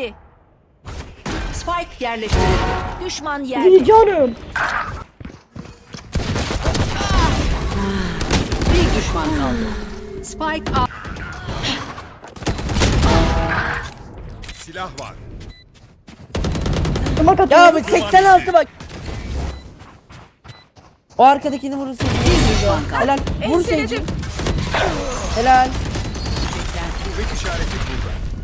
İndi. Spike yerleştirildi. Düşman yerde. Bir canım. Bir düşman kaldı. Spike A. Silah var. Ya bu 86 bak. O arkadakini vurursun. Helal. Vur Seyci. Helal. Kuvvet işareti burada.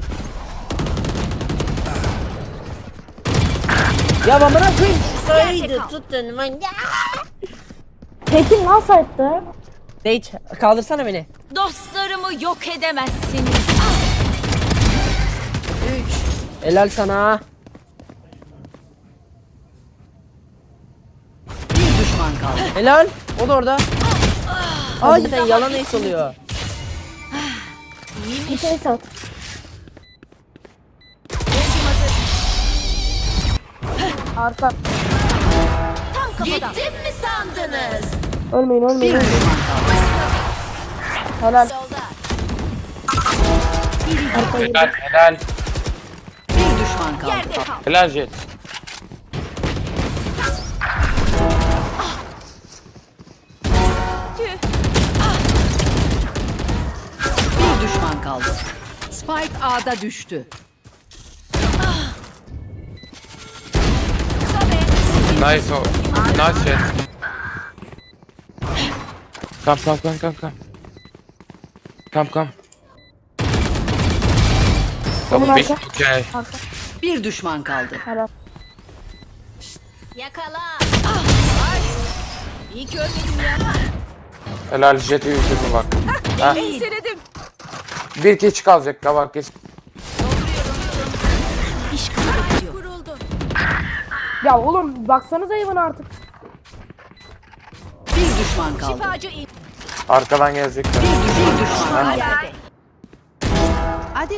Ya ben bana koyayım. Sayıydı tutun. Tekin lan sayıttı. Sage kaldırsana beni. Dostlarımı yok edemezsiniz. Üç. Helal sana. Bir düşman kaldı. Helal. O da orada. Ay zaten yalan ace oluyor. Bir şey sat. Arka. Gittim mi sandınız? Ölmeyin Bir ölmeyin. düşman kaldı. Helal. Helal helal. Bir düşman kaldı. Helal Jet. Bir düşman kaldı. Spike A'da düştü. Nice o. Nice Jet. Come come come come come. Come come. Big arka. okay. Bir düşman kaldı. Helal. Yakala. İyi ki ölmedim ya. Helal Jet'i yüzüme bak. Ha? Enseledim. Bir keçi kalacak kabak geç. Ya oğlum baksanıza hayvan artık. Bir düşman kaldı. Şifacı in. Arkadan gelecekler. Bir düşman Yerde. Hadi.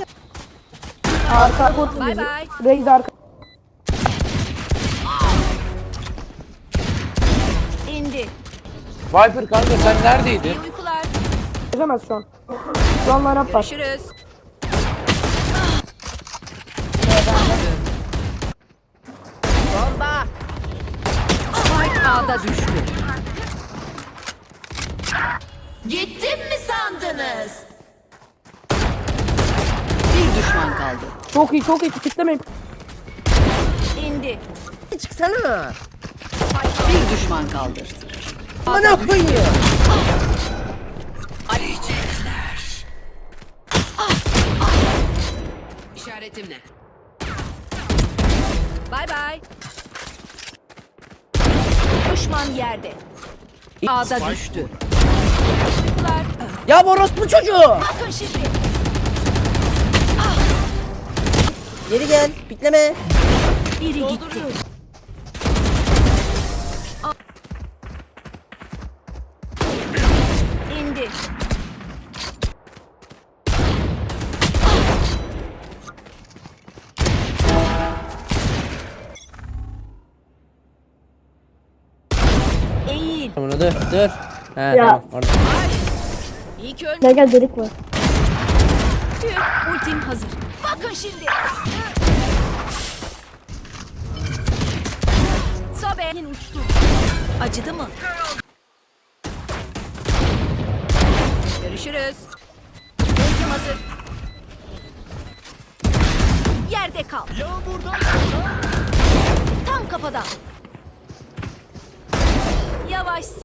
Arka Bay bay. Reis arka. İndi. Viper kanka sen neredeydin? İyi uykular. Çözemez şu an. Şu an line up var. Görüşürüz. Bomba. Spike A'da düştü. Gittim mi sandınız? Bir düşman kaldı. Çok iyi çok iyi. Kitlemeyin. İndi. Çıksana. Bir düşman kaldı. Bana koyuyor. İşaretim ne? Bay bay. Düşman yerde. A'da düştü. Ya bu orospu çocuğu. Bakın şimdi. Geri gel. Bitleme. Biri gitti. İndi. Eğil. Tamam dur dur. He Ya. tamam orada. İyi ki ölmedim. Gel gel delik var. Tüh, Ultim hazır. Bakın şimdi. Sobe. uçtu. Acıdı mı? Görüşürüz. Ultim hazır. Yerde kal. Tam kafadan. nice.